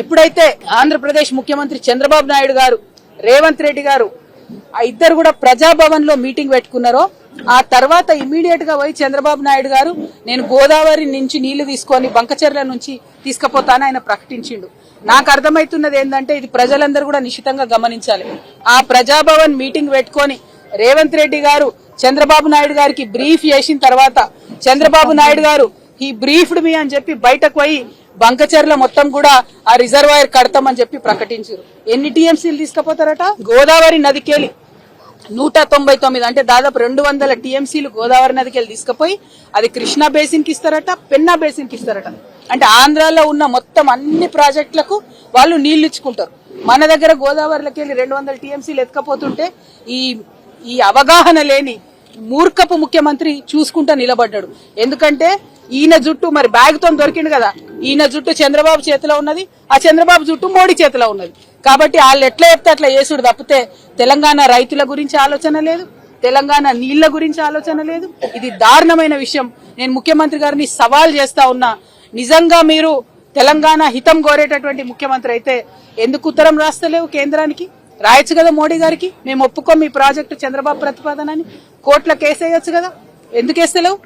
ఎప్పుడైతే ఆంధ్రప్రదేశ్ ముఖ్యమంత్రి చంద్రబాబు నాయుడు గారు రేవంత్ రెడ్డి గారు ఆ ఇద్దరు కూడా ప్రజాభవన్లో మీటింగ్ పెట్టుకున్నారో ఆ తర్వాత ఇమీడియట్గా పోయి చంద్రబాబు నాయుడు గారు నేను గోదావరి నుంచి నీళ్ళు తీసుకొని బంకచెర్ల నుంచి తీసుకుపోతానని ఆయన ప్రకటించిండు. నాకు అర్థమవుతున్నది ఏంటంటే ఇది ప్రజలందరూ కూడా నిశ్చితంగా గమనించాలి. ఆ ప్రజాభవన్ మీటింగ్ పెట్టుకొని రేవంత్ రెడ్డి గారు చంద్రబాబు నాయుడు గారికి బ్రీఫ్ చేసిన తర్వాత చంద్రబాబు నాయుడు గారు ఈ బ్రీఫ్డ్ మీ అని చెప్పి బయటకు పోయి బంకచర్ల మొత్తం కూడా ఆ రిజర్వాయర్ కడతామని చెప్పి ప్రకటించారు. ఎన్ని టీఎంసీలు తీసుకుపోతారట? గోదావరి నదికెళ్ళి నూట తొంభై తొమ్మిది అంటే దాదాపు రెండు వందల టీఎంసీలు గోదావరి నదికి వెళ్ళి తీసుకుపోయి అది కృష్ణా బేసిన్కి ఇస్తారట పెన్నా బేసిన్కి ఇస్తారట. అంటే ఆంధ్రాలో ఉన్న మొత్తం అన్ని ప్రాజెక్టులకు వాళ్ళు నీళ్ళు ఇచ్చుకుంటారు. మన దగ్గర గోదావరిలోకి వెళ్ళి రెండు వందల టీఎంసీలు ఎత్తుకపోతుంటే ఈ ఈ అవగాహన లేని మూర్ఖపు ముఖ్యమంత్రి చూసుకుంటా నిలబడ్డాడు. ఎందుకంటే ఈయన జుట్టు మరి బ్యాగ్తో దొరికిండు కదా. ఈయన జుట్టు చంద్రబాబు చేతిలో ఉన్నది ఆ చంద్రబాబు జుట్టు మోడీ చేతిలో ఉన్నది. కాబట్టి వాళ్ళు ఎట్లా చెప్తే అట్లా చేసుడు తప్పితే తెలంగాణ రైతుల గురించి ఆలోచన లేదు తెలంగాణ నీళ్ళ గురించి ఆలోచన లేదు. ఇది దారుణమైన విషయం. నేను ముఖ్యమంత్రి గారిని సవాల్ చేస్తా ఉన్నా. నిజంగా మీరు తెలంగాణ హితం కోరేటటువంటి ముఖ్యమంత్రి అయితే ఎందుకు ఉత్తరం రాస్తలేవు కేంద్రానికి? రాయొచ్చు కదా మోడీ గారికి? మేము ఒప్పుకోం మీ ప్రాజెక్టు చంద్రబాబు ప్రతిపాదనని. కోర్టులో కేసు కదా? ఎందుకు వేస్తలేవు